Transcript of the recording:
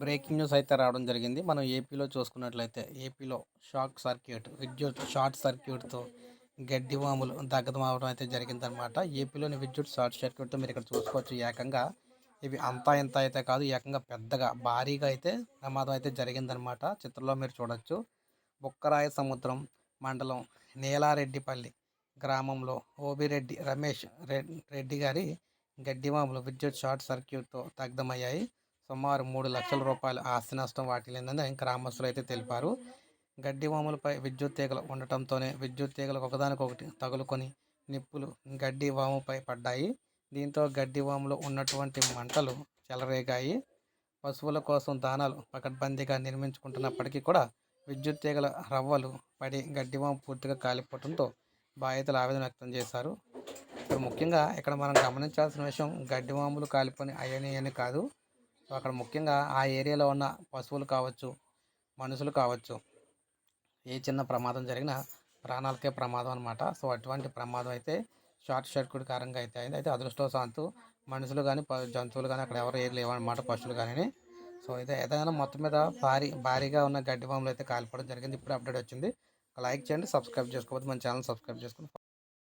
Breaking news అయితే రావడం జరిగింది. మనం ఏపీలో చూసుకున్నట్లయితే ఏపీలో షాక్ సర్క్యూట్ విద్యుత్ షార్ట్ సర్క్యూట్తో గడ్డి వాములు దగ్ధం అవడం అయితే జరిగిందనమాట ఏపీలోని విద్యుత్ షార్ట్ సర్క్యూట్తో మీరు ఇక్కడ చూసుకోవచ్చు. ఏకంగా ఇవి అంతా ఇంత అయితే కాదు ఏకంగా పెద్దగా భారీగా అయితే ప్రమాదం అయితే జరిగిందనమాట చిత్రంలో మీరు చూడొచ్చు. బుక్కరాయ సముద్రం మండలం నీలారెడ్డిపల్లి గ్రామంలో ఓబిరెడ్డి రమేష్ రెడ్డి గారి గడ్డివాములు విద్యుత్ షార్ట్ సర్క్యూట్తో దగ్ధమయ్యాయి. సుమారు మూడు లక్షల రూపాయల ఆస్తి నష్టం వాటిల్లిందని గ్రామస్తులు అయితే తెలిపారు. గడ్డి వాములపై విద్యుత్ తీగలు ఉండటంతోనే విద్యుత్ తీగలు ఒకదానికొకటి తగులుకొని నిప్పులు గడ్డి వాముపై పడ్డాయి. దీంతో గడ్డి వాములో ఉన్నటువంటి మంటలు చెలరేగాయి. పశువుల కోసం దానాలు పకడ్బందీగా నిర్మించుకుంటున్నప్పటికీ కూడా విద్యుత్ తీగల రవ్వలు పడి గడ్డివాము పూర్తిగా కాలిపోవడంతో బాధితులు ఆవేదన వ్యక్తం చేశారు. ఇక్కడ ముఖ్యంగా ఇక్కడ మనం గమనించాల్సిన విషయం గడ్డివాములు కాలిపోని అయ్యని అని కాదు. సో అక్కడ ముఖ్యంగా ఆ ఏరియాలో ఉన్న పశువులు కావచ్చు మనుషులు కావచ్చు ఏ చిన్న ప్రమాదం జరిగినా ప్రాణాలకే ప్రమాదం అనమాట సో అటువంటి ప్రమాదం అయితే షార్ట్ సర్క్యూట్ కారణంగా అయితే అయింది. అయితే అదృష్టవశాంతు మనుషులు కానీ జంతువులు కానీ అక్కడ ఎవరు ఏం లేవన్నమాట పశువులు కానీ సో అయితే ఏదైనా మొత్తం మీద భారీ భారీగా ఉన్న గడ్డి బాంబులు అయితే కాలిపోవడం జరిగింది. ఇప్పుడు అప్డేట్ వచ్చింది. లైక్ చేయండి సబ్స్క్రైబ్ చేసుకోవద్దు మన ఛానల్ సబ్స్క్రైబ్ చేసుకుని